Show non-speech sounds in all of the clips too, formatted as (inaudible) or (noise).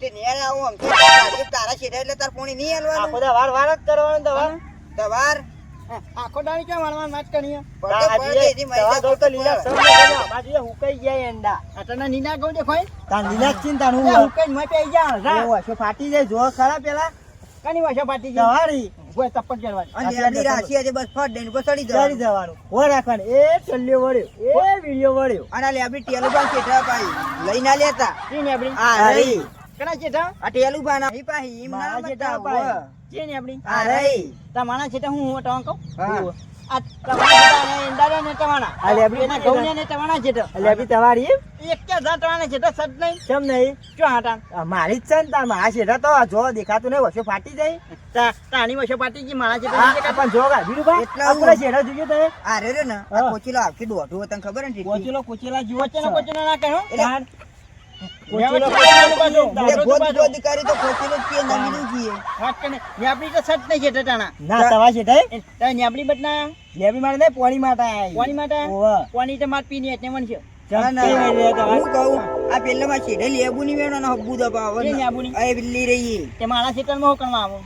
તે નેળ આવું આમ તો તારા છેડા એટલે તાર પોણી નહીં આખો દા વાર વાર જ કરવાનો દવા તવાર આખો દાડી ક્યાં વાળવાનું નાચ કરીએ? પડતો પડે એથી દવા મહિના તો લીલા પડે. સમ ને ગયો. બાજુ હુકાઈ ગયા એંડા. આટલા નીના ગઉં દેખાય? તાર લીલા જ ચિંતા નું એ હુકાઈને મય જા રા એવું ફાટી જાય? જો ખરા પેલા. કની વાસો પાટી ગઈ? દવારી કોઈ તપટ કરવાની અને લેબડી રાશિ આજે બસ ફટ દઈને ઉપર ચડી ચડી જવાનું. જવાનું હો રાખવાનું. એ ચલ્યો વળ્યો. એ વિડિયો વળ્યો. અને લેબડી પણ છેઠા પાઈ લઈ ના લેતા. ઈ રહી કના આ ટેલુબાન આ પાહી ઈમ ના જેઠા પાહી. છે ને આપણી? આ રહી. તમારા ચેઠા હું હું તમને આ તમારા ચેઠા ને ઈંડારા ને ટવાના આ લેબડી એના ઘઉં ને ને ટવાના ચેઠા એટલે તમારી એક કે હજાર ટવાના ચેઠા સદ નહીં. કેમ નહીં? ક્યો હાટા? મારી જ છે ને તાર મારા શેઠા તો જો દેખાતું નહીં વસો ફાટી જાય. તા વાસો પાટી ગઈ મારા આ પણ જો ગા બીરુભા એટલા આપણે હું- શેઠા તો આ રે રે ને. કોચીલો આવશે દોઢું તને ખબર ને ટીટી? કોચેલો જીવો છે ને કોચેલો ના કહો માર લે તમારે. હું? કરવા આવું?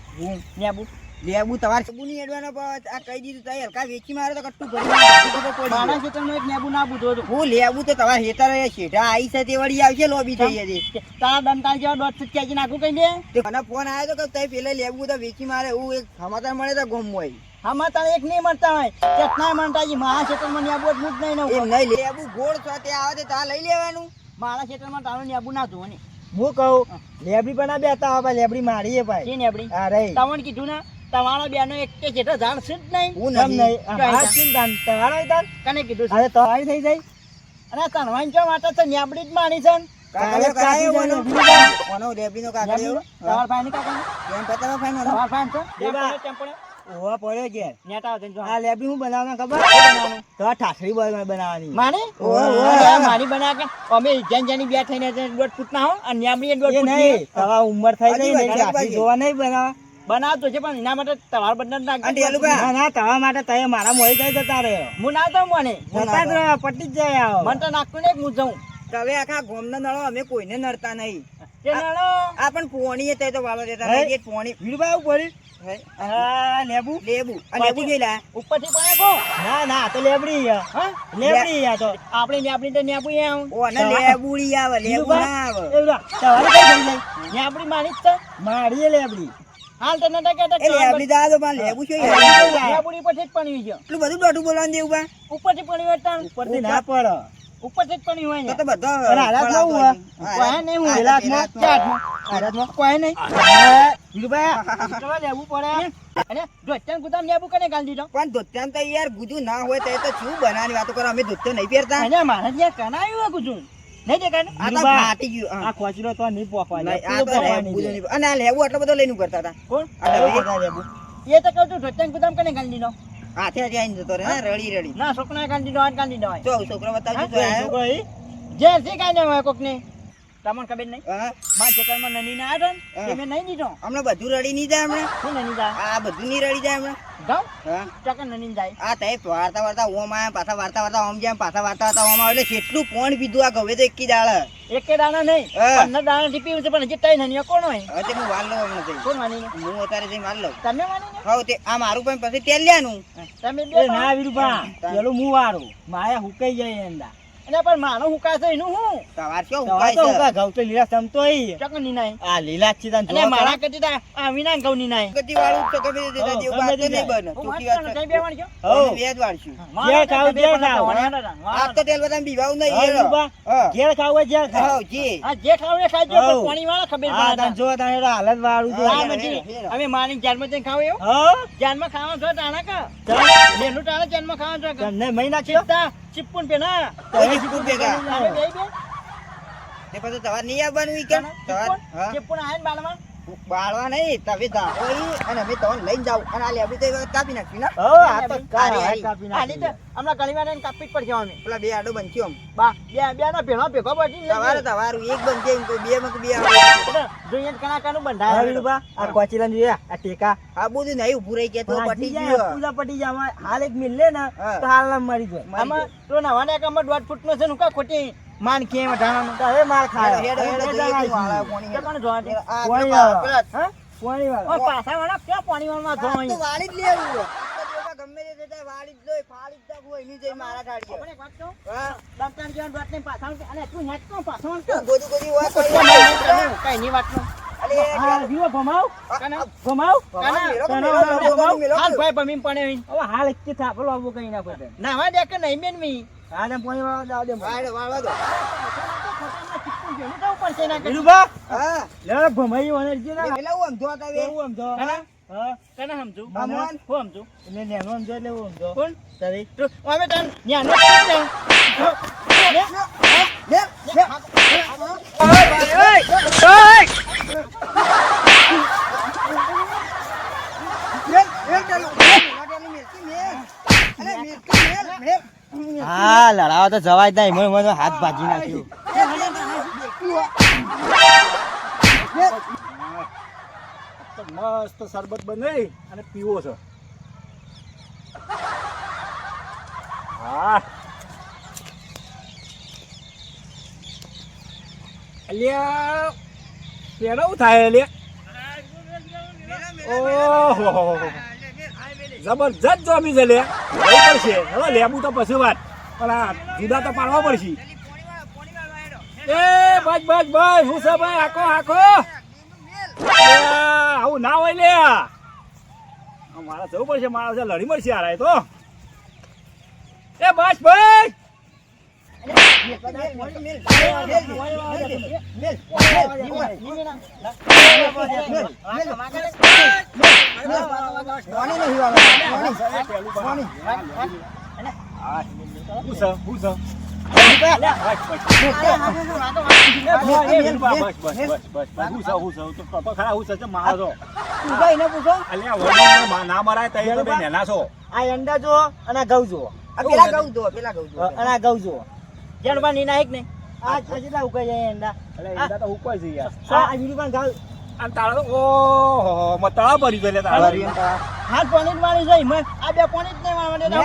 લેબુ તમારે હબ્બુની એડવાનો પાવ આ કહી દીધું તૈયાર. કા વેચી મારે તો ભરી પડી મારા. ખેતરમાં એક લેબુ ના હતો. હું લેબુ તો તમારે હેતર શેઠા આઈ છે તે વળી આવશે લોબી થઈ જશે. તારા દંતાલ જેવા દોઢ સત્યાજી નાખું કઈ દે મને ફોન આવ્યો તો કે તઈ પેલે લેબુ તો વેચી મારે હું એક સમાચાર મળે તો ગમ હોય. આમાં તારે એક નહીં મળતા હોય. કેટલા મળતા છે મારા ખેતરમાં એટલું જ નહીં નહીં લેબુ ગોળ છો તે આવે તે તા લઈ લેવાનું. મારા ખેતરમાં તારું ન્યાબુ ના જોવો ને. હું કહું લેબડી પણ બેતા લેબડી મારી એ ભાઈ. લેબડી? અરે તમને કીધું ને? તમારા બેનો એક કે જેઠા ઝાડ છે જ નહીં હું કેમ નહીં આ ચિંતા તમારો તાર? કને કીધું અરે તો આવી થઈ જાય અને તણવાન ચો માટે તો ન્યાબડી જ માની છે કાલે જાય ઓનો? ને. ઓનો કાકડીઓ? ન્યાબડી? તમારા કાકા એમ પતાવા ફાઈન ઓનો? તમાર ભાઈ તો દેવા. કેમ ઓવા પડ્યો ઘેર નેટા આવતા જો. આ લેબી હું બનાવવાનું ખબર બનાવવાનું? તો ઠાઠરી બોય બનાવવાની મારી ઓવે, ઓવે. મારી બના કે અમે જેન જેની બે થઈને દોઢ ફૂટના હો અને ન્યામડી દોઢ એ નહીં ઉંમર થઈ ગઈ ને ઠાઠરી જોવા નહીં બનાવવા બનાવતો છે પણ એના માટે તમારે બધા નાખજો. આંટી, આલુ બા. ના ના તમારા માટે તમે મારા મોઈ થઈ જતા રહ્યો હું ના તો મને. જતા જ રહ્યો પટી જ જાય આવો. મને તો નાખતું ને હું જઉં. હવે આખા ગોમનો નળો અમે કોઈને નડતા નહીં. કે નળો? આ પણ પોણી એ તો વાળો દેતા નહીં. કે પોણી. વીરબા પડી? હા? લેબુ? લેબુ. આ લેબુ જોઈ ઉપરથી પડે કો ના ના તો લેબડી. હા? લેબડી આ તો. આપણે ન્યાપડી તો ન્યાપું આવું ઓ ને લેબુડી આવે લેબુ ના આવે. એ લા, તમારી કઈ થઈ જાય ન્યાપડી મારી છે. મારી લેબડી. હાલ તો નતા કહેતા એ લેબડી દા દો પણ લેબુ શું યાર? ન્યાપડી ઉપરથી જ પણી છે. એટલું બધું ડોટું બોલવાનું દેવું બા ઉપરથી પણી હોય તાણ. ઉપરથી ના પડે. ઉપરથી જ પણી હોય તો બધો હાલાત ફળાતો હોય. કોઈ નહીં હું હા, માં ચાટ હાલાતમાં કોઈ નહીં. લેવું પડે. અરે ધોત્યાન ગુદામ લેવું કને ગાલ દીધો પણ ધોત્યાન તો યાર ગુજુ ના હોય તો એ તો શું બનાવવાની વાતો કરો? અમે ધોત્યો નહીં પહેરતા. અને મારા ત્યાં કનાયું કુછું નહીં દેખાય ને? આ તો ફાટી ગયું આ ખોચરો તો નહીં પોકવા આ તો. અને આ લેવું આટલો બધો લઈને કરતા હતા. કોણ? આ લેબુ એ? તો કહું છું ગુદામ કને ગાલી દીધો હાથે હાથે આવીને જતો રે રડી રડી. ના ગાલી દીધો આને ગાલી દીધો હોય. જો છોકરો બતાવજો છોકરો ઈ? છે હોય કોકને? તમને ખબર નહીં? મારા ખેતરમાં નની ના આવ્યો ને મેં નહીં દીધો. હમણાં બધું રડી નહીં જાય હમણાં. શું નની જાય? આ બધું નહીં રડી જાય હમણાં. ગાઉં હા. નની જાય. આ તઈ વાર્તા વાર્તા ઓમ આયા પાછા વાર્તા વાર્તા ઓમ જાય પાછા વાર્તા વાર્તા ઓમ આવે. એટલે કેટલું કોણ પીધું આ ગવે તો એકી દાળ એકે દાણા નહીં. હા. પંદર દાણા ટીપી છે પણ હજી તઈ નની કોણ હોય? હજી તે હું વાલ લઉં હમણાં જઈ. કોણ માની હું અત્યારે જઈ વાલ લઉં. તમે માની ને? તે આ મારું પણ પછી તેલ લ્યાનું. તમે એ ના વીરુભા પેલું હું વારું માયા હુકાઈ જાય એંડા અને પણ માનો હુકા છે એનું હું સવાર કે હુકા તો હુકા ઘઉં તો લીલા સમતો ઈ. ચકનની નાય આ લીલા જ છે તને અને મારા કદી તા આ વિના ઘઉં ની નાય કદી વાળું તો ગમે દે હો, દેતા વાત તો નહીં બને ચૂકી વાત નહીં બેવાણ છે. હો. બે જ વાળશું. મારા ખાવું, જે ખાવું. આજ તો તેલ બધા બીવાઉ નહીં એ હા. ઘેર ખાવું ખાવ. હા, જી. આ જે ખાવ એ ખાજો પણ પાણી વાળા ખબર હા, પડે તને જો તને તો હાલત વાળું. હા, હા, હેરો. અમે માની જાનમાં જઈને ખાવ એવું હો? જાનમાં ખાવાનું જો તાણા કા ચાલ. તાણા ટાણા જાનમાં ખાવાનું છો કા? મહિના છે ચીપકુન પે ના કોઈ ચીપકું ભેગા. અમે બેય બે. તે પછી તમારે નહીં આવવાનું ઈ કેમ? તમારે- ચીપકુન આયા બાળમાં બાળવા નહીં તમે જાઓ અને અમે તમને લઈને જાઓ. અને આ લેબડી તો એ કાપી નાખી ના હો, આ તો હારી, કાળા હારી. કાપી આની તો હમણાં કલીમાં કાપી જ પડશે અમે. પેલા બે આડો બનશું આમ. બા બે બે ના ભેગો ભેગો પડી તમારે તમારું એક બનશે એમ કોઈ બે માં બે આવે જોઈએ કણા કાનું હા, બંધાય વીરબા, આ કોચીલાને જોઈએ, આ ટેકા. આ બધું નહીં ઉભું રહી ગયા તો પટી જાય, પૂજા પટી જાય. આમાં હાલ એક મિલ લે ને તો હાલ ના મરી જાય. આમાં તો નવાને કામમાં દોઢ ફૂટ નો છે નું કા ખોટી? માન કેમ વઢાણાનું. તો હવે માર ખાય હેડ હેડ હેડ જોઈએ જવાય હેડ. પોણી કોને જોવા આ પેલા- હા? પોણી વાળો. પાછા વાળા પાણી વાળમાં જો આ તો વાળી જ લેવું આ તો જોતા ગમે તે જતા વાળી જ લોય, ફાળી જ નાખવું, એની જઈ મારા ઠાડીએ. આપણે વાત કહું? હા. ડોક્ટર જેવા ડોટ ને પાછા અને તું હેડ કોણ પાછો ગોદી ગોદી વાત કોઈ નહીં વાત હા. કાના? કાના? કાના? મેલો. હાલ ભાઈ પડે હાલ થાપલો આપવો કઈ ના પડે ના દે કે નહીં બેન મી? હા ને પોણી વાળો જાવ દે વાળો, વાળવા દો. જેનું જવું પડશે હા, લડાવા તો જવાય જ નહીં. મને હાથ ભાજી નાખ્યો. મસ્ત શરબત બનાવી અને પીવો છે. હા. અલ્યા, પેલો થાય, અલ્યા? ઓહો. જબરજસ્ત જોમી છે લે. લેવું પડશે. હવે લેવું તો પછી વાત. પણ આ જુદા તો પાડવા પડશે. એ, બસ બસ બસ. હું છે ભાઈ? આખો આખો આવું ના હોય લે. મારા જવું પડશે. મારા લડી મળશે આ તો એ, બસ ભાઈ ના- મરાય તૈયાર નેના છો આ અંડા જો અને ઘઉં જો. પેલા ઘઉં જો પેલા ઘઉં જો અને ઘઉં જો જેણબા નીના એક ને આ આ કેટલા ઉકાઈ જાય એંડા અરે એંડા તો ઉકાઈ જઈ યાર આ આ પણ ગાલ અને તાળો ઓહો મ તળા ભરી ગયો લે તારા હાથ પાણી જ વાળી જાય આ બે પાણી જ નહીં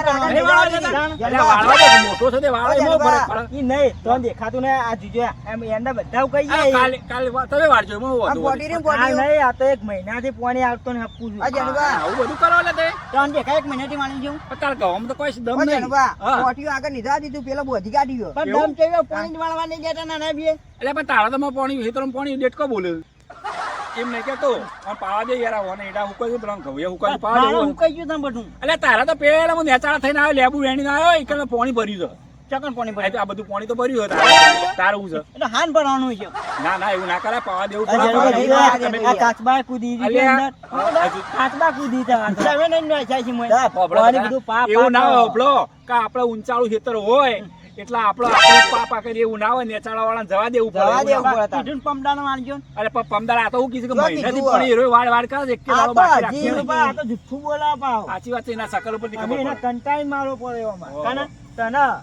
મોટો છે તે ફરક પડે. ઈ તો દેખાતું ને આ જોજો એમ એંડા બધા ઉકાઈ કાલે કાલે તમે વાળજો એમાં આ બોડી રે બોડી. નહીં આ તો એક મહિનાથી પોણી આવતો ને હપવું છું આ જનબા. આવું બધું કરો લે તે ત્રણ દેખાય એક મહિનાથી માણી તો કોઈ દમ નહીં. આગળ નીધા દીધું, પેલો બોધી કાઢી ગયો. પણ? દમ પાણી વાળવા નહીં જતા નાના બી એટલે પણ તારા તો માં પાણી હેતરમ પાણી ડેટકો બોલે એમ નહીં કેતો પણ પાવા દે યાર આવો એડા હુકાય છે પેલા ઘઉં હુકાય પાવા દે ઉકાઈ ગયું તમે બધું. એટલે તારા તો પેલા હું નેચાળા થઈને આવ્યો લેબુ વેણીને આવ્યો એક પાણી ભર્યું છે. ચકન પાણી આ તો આ બધું પાણી તો ભર્યું છે તારું છે? એટલે હાન ભરવાનું છે. ના ના એવું ના કરે પાવા દેવું પડે, કાચબા કૂદી દીધી અંદર. કાચબા કૂદી તા તમે (laughs) નહીં જાય છે મોય. પાણી બધું. પા પા એવું ના પા. કે આપણે ઊંચાળું ખેતર હોય એટલે આપણું પાપા કરીએ એવું ના હોય નેચાળા વાળા જવા દેવું પડે જવા દેવું પડે પમદાનો વાળજો અરે પમદાર આ તો હું કીધું કે જો મહિનાથી પણ હીરો વાળ વાળ કરે એક કે આ બાકી રાખી આ તો જુઠ્ઠું બોલા પાવ. સાચી વાત છે એના સકલ ઉપરથી ખબર એને પડે. કંટાઈ મારવો પડે એમાં. કાના? તના?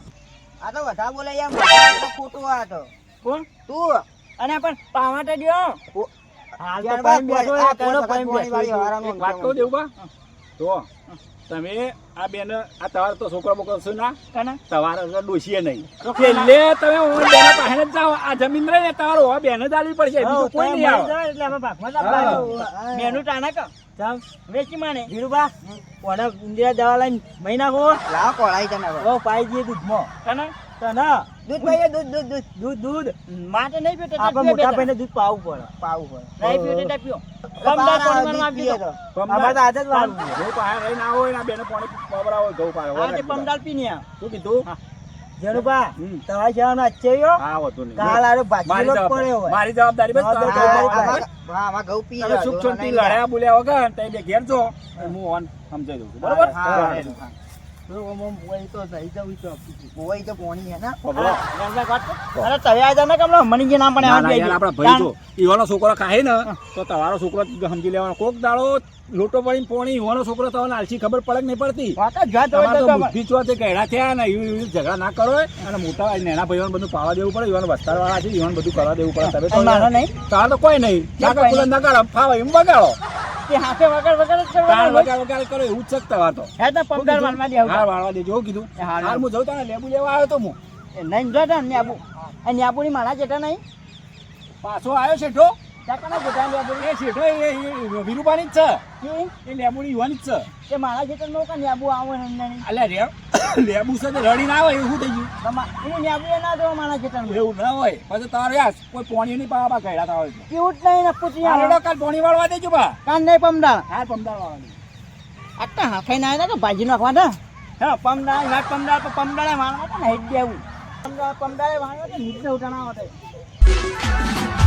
આ તો વધારે બોલે યાર, ખોટું આ તો. કોણ? તું. અને પણ પાવાટે દ્યો હાલ તો પાઈ બેઠો, આ કોનો વાળી બેઠો? વાત કહું દેવું બા જો તમે આ બેન આ તમારે તો છોકરા બોકરા ના? કાના? તમારે તો ડોસીએ નહીં. છેલ્લે તમે હું બેન પાસે જ જાઓ આ જમીન રહે ને તમારે ઓ બેન જ આવી પડશે બીજું કોઈ નહીં આવે. એટલે અમે ભાગમાં જ હા. આપવાનું. ટાણા કહો. વેચી માને. ઇન્દિરા દવા લઈને મહિના નાખો લાવો કોળાઈ તને હવે. બહુ પાઈ દઈએ દૂધમાં. તને? તને? દૂધ ભાઈ દૂધ દૂધ દૂધ દૂધ દૂધ. માટે નહીં પીતો આપણે મોટા ભાઈને દૂધ પાવું પડે પાવું પડે. નહીં પીતો પીઓ બાર પમદારમાં પીતો આપી તો. દો અમારે તો આદત વાળવું ના પાસે રહીને બેને પાણી પવડાવો ઘઉં પાસે આ તે પમદાર પી ને શું કીધું? જેનુભા તમારે જવાનું અચ્છેયો હા. હોતું નહીં. કાલ આરો ભાજી મારી જવાબદારી પડ્યો હોય. મારી જવાબદારી બસ હા, તારું તો ઘઉં હા, પાવાનું. આમાં- હા, આમાં ઘઉં પી તમે સુખ જોવા લડ્યા બોલ્યા વગર તઈ બે ઘેર જો. હું. ઓન સમજાઈ દઉં છું. બરોબર? હા, છોકરો ખાય ને તો તમારો છોકરો સમજી લેવાનો. કોક દાડો લોટો પડીને પોણી યુવાનો છોકરો તમને આલસી ખબર પડે નહીં પડતી? બુદ્ધિ ચો કહેડા થયા ને એવી એવી ઝઘડા ના કરો અને મોટા નેના ભાઈઓને બધું પાવા દેવું પડે યુવાનો વસ્તાર વાળા છે યુવાન બધું કરવા દેવું પડે. તમે તો મારો નહીં? તાર તો કોઈ નહીં. ના કરો ફાવા એમ બગાડો. તે હાથે વગર વગર જ તાર કરવાનું. વગાડ વગાડ કરો એવું જ છે તમારે તો હે તો વાળવા દે હાર વાળવા દેજો એવું કીધું. એ હાર. હાર હું જઉં લેબુ લેવા આવ્યો તો હું. નહીં જોતા ને આબુ અને યાબુની મારા જેઠા નહીં. પાછો આવ્યો શેઠો? ત્યાં કના એ શેઠો એ- એ જ છે. એ લેબુની યુવાની જ છે. તે મારા જેઠા નો કાન યાબુ આવે ને નહીં? અલ્યા લેબુ છે તે રડી ના હોય એવું થઈ ગયું? હું યાબુ એ ના દેવા મારા જેઠા એવું ના હોય. પછી તારે યાર કોઈ પોણી નહીં પાવા કહેડા તા હોય તો. જ નહીં નપુતી હાલો કાલ પોણી વાળવા દેજો બા. કાન નહીં પમદાર હા પમદાર વાળવાની. આટલા હાફાઈ ના આવ્યા તો ભાજી નાખવા હા પમદાર ઘાટ પમદાર તો પમદારે મારવા હતા ને હેડ દેવું પમદારે મારવા હતા નીચે ઉઠાણા હતા.